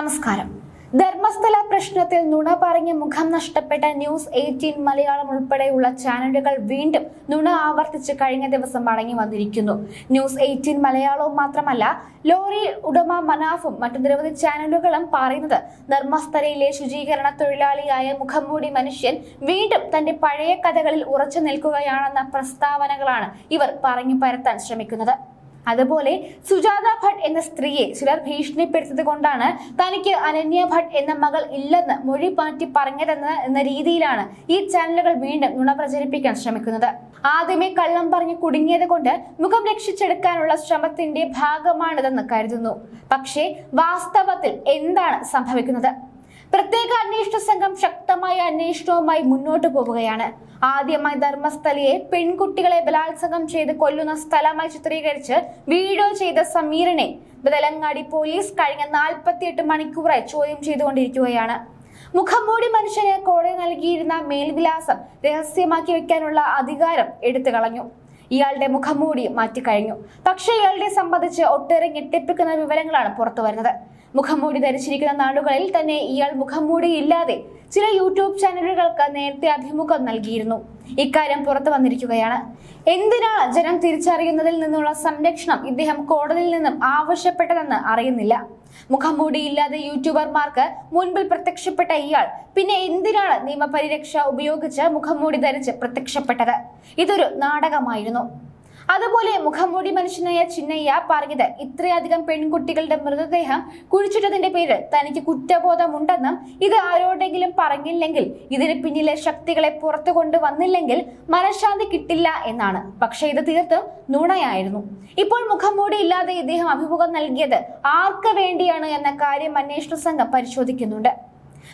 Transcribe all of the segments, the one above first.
നമസ്കാരം. ധർമ്മസ്ഥല പ്രശ്നത്തിൽ നുണ പറഞ്ഞ് മുഖം നഷ്ടപ്പെട്ട ന്യൂസ് എയ്റ്റീൻ മലയാളം ഉൾപ്പെടെയുള്ള ചാനലുകൾ വീണ്ടും നുണ ആവർത്തിച്ച് കഴിഞ്ഞ ദിവസം മടങ്ങി വന്നിരിക്കുന്നു. ന്യൂസ് എയ്റ്റീൻ മലയാളവും മാത്രമല്ല ലോറി ഉടമ മനാഫും മറ്റു നിരവധി ചാനലുകളും പറയുന്നത് ധർമ്മസ്ഥലയിലെ ശുചീകരണ തൊഴിലാളിയായ മുഖംമൂടി മനുഷ്യൻ വീണ്ടും തന്റെ പഴയ കഥകളിൽ ഉറച്ചു നിൽക്കുകയാണെന്ന പ്രസ്താവനകളാണ് ഇവർ പറഞ്ഞു പരത്താൻ ശ്രമിക്കുന്നത്. അതുപോലെ സുജാത ഭട്ട് എന്ന സ്ത്രീയെ ചിലർ ഭീഷണിപ്പെടുത്തിയത് കൊണ്ടാണ് തനിക്ക് അനന്യ ഭട്ട് എന്ന മകൾ ഇല്ലെന്ന് മൊഴി മാറ്റി പറഞ്ഞതെന്ന് എന്ന രീതിയിലാണ് ഈ ചാനലുകൾ വീണ്ടും നുണ പ്രചരിപ്പിക്കാൻ ശ്രമിക്കുന്നത്. ആദ്യമേ കള്ളം പറഞ്ഞ് കുടുങ്ങിയത് കൊണ്ട് മുഖം രക്ഷിച്ചെടുക്കാനുള്ള ശ്രമത്തിന്റെ ഭാഗമാണിതെന്ന് കരുതുന്നു. പക്ഷേ വാസ്തവത്തിൽ എന്താണ് സംഭവിക്കുന്നത്? പ്രത്യേക അന്വേഷണ സംഘം ശക്തമായ അന്വേഷണവുമായി മുന്നോട്ടു പോവുകയാണ്. ആദ്യമായി ധർമ്മസ്ഥലയെ പെൺകുട്ടികളെ ബലാത്സംഗം ചെയ്ത് കൊല്ലുന്ന സ്ഥലമായി ചിത്രീകരിച്ച് വീഡിയോ ചെയ്ത സമീറിനെ ബദലങ്ങാടി പോലീസ് കഴിഞ്ഞ നാൽപ്പത്തിയെട്ട് മണിക്കൂറായി ചോദ്യം ചെയ്തുകൊണ്ടിരിക്കുകയാണ്. മുഖംമൂടി മനുഷ്യന് കോടതി നൽകിയിരുന്ന മേൽവിലാസം രഹസ്യമാക്കി വെക്കാനുള്ള അധികാരം എടുത്തു കളഞ്ഞു. ഇയാളുടെ മുഖംമൂടി മാറ്റിക്കഴിഞ്ഞു. പക്ഷേ ഇയാളുടെ സംബന്ധിച്ച് ഒട്ടേറെ ഞെട്ടിപ്പിക്കുന്ന വിവരങ്ങളാണ് പുറത്തു വരുന്നത് മുഖംമൂടി ധരിച്ചിരിക്കുന്ന നാടുകളിൽ തന്നെ ഇയാൾ മുഖംമൂടി ഇല്ലാതെ ചില യൂട്യൂബ് ചാനലുകൾക്ക് നേരത്തെ അഭിമുഖം നൽകിയിരുന്നു. ഇക്കാര്യം പുറത്തു വന്നിരിക്കുകയാണ്. എന്തിനാണ് ജനം തിരിച്ചറിയുന്നതിൽ നിന്നുള്ള സംരക്ഷണം ഇദ്ദേഹം കോടതിയിൽ നിന്നും ആവശ്യപ്പെട്ടതെന്ന് അറിയുന്നില്ല. മുഖംമൂടിയില്ലാതെ യൂട്യൂബർമാർക്ക് മുൻപിൽ പ്രത്യക്ഷപ്പെട്ട ഇയാൾ പിന്നെ എന്തിനാണ് നിയമപരിരക്ഷ ഉപയോഗിച്ച് മുഖംമൂടി ധരിച്ച് പ്രത്യക്ഷപ്പെട്ടത്? ഇതൊരു നാടകമായിരുന്നു. അതുപോലെ മുഖംമൂടി മനുഷ്യനായ ചിന്നയ്യ പറഞ്ഞത് ഇത്രയധികം പെൺകുട്ടികളുടെ മൃതദേഹം കുഴിച്ചിട്ടതിന്റെ പേരിൽ തനിക്ക് കുറ്റബോധമുണ്ടെന്നും ഇത് ആരോടെങ്കിലും പറഞ്ഞില്ലെങ്കിൽ ഇതിന് പിന്നിലെ ശക്തികളെ പുറത്തു കൊണ്ടുവന്നില്ലെങ്കിൽ മനഃശാന്തി കിട്ടില്ല എന്നാണ്. പക്ഷെ ഇത് തീർത്തും നുണയായിരുന്നു. ഇപ്പോൾ മുഖംമൂടി ഇല്ലാതെ ഇദ്ദേഹം അഭിമുഖം നൽകിയത് ആർക്ക് വേണ്ടിയാണ് എന്ന കാര്യം അന്വേഷണ സംഘം പരിശോധിക്കുന്നുണ്ട്.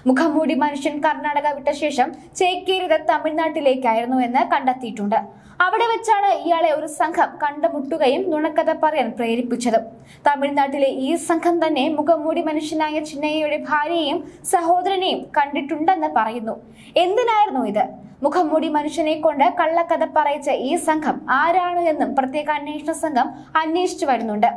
മുഖംമൂടി മനുഷ്യൻ കർണാടക വിട്ട ശേഷം ചേക്കേരിത് തമിഴ്നാട്ടിലേക്കായിരുന്നു എന്ന് കണ്ടെത്തിയിട്ടുണ്ട്. അവിടെ വെച്ചാണ് ഇയാളെ ഒരു സംഘം കണ്ടുമുട്ടുകയും നുണക്കഥ പറയാൻ പ്രേരിപ്പിച്ചത്. തമിഴ്നാട്ടിലെ ഈ സംഘം തന്നെ മുഖംമൂടി മനുഷ്യനായ ചിന്നയ്യയുടെ ഭാര്യയെയും സഹോദരനെയും കണ്ടിട്ടുണ്ടെന്ന് പറയുന്നു. എന്തിനായിരുന്നു ഇത്? മുഖംമൂടി മനുഷ്യനെ കൊണ്ട് കള്ളക്കഥ പറയിച്ച ഈ സംഘം ആരാണ് എന്നും പ്രത്യേക അന്വേഷണ സംഘം അന്വേഷിച്ചു വരുന്നുണ്ട്.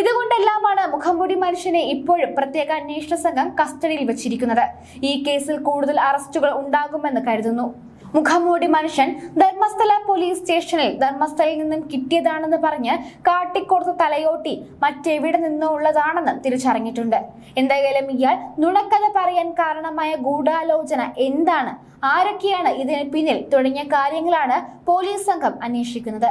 ഇതുകൊണ്ടെല്ലാമാണ് മുഖംമൂടി മനുഷ്യനെ ഇപ്പോഴും പ്രത്യേക അന്വേഷണ സംഘം കസ്റ്റഡിയിൽ വച്ചിരിക്കുന്നത്. ഈ കേസിൽ കൂടുതൽ അറസ്റ്റുകൾ ഉണ്ടാകുമെന്ന് കരുതുന്നു. മുഖംമൂടി മനുഷ്യൻ ധർമ്മസ്ഥല പോലീസ് സ്റ്റേഷനിൽ ധർമ്മസ്ഥലയിൽ നിന്നും കിട്ടിയതാണെന്ന് പറഞ്ഞ് കാട്ടിക്കൊടുത്ത തലയോട്ടി മറ്റെവിടെ നിന്നോ ഉള്ളതാണെന്ന് തിരിച്ചറിഞ്ഞിട്ടുണ്ട്. എന്തായാലും ഇയാൾ നുണക്കഥ പറയാൻ കാരണമായ ഗൂഢാലോചന എന്താണ്? ആരൊക്കെയാണ് ഇതിന് പിന്നിൽ തുടങ്ങിയ കാര്യങ്ങളാണ് പോലീസ് സംഘം അന്വേഷിക്കുന്നത്.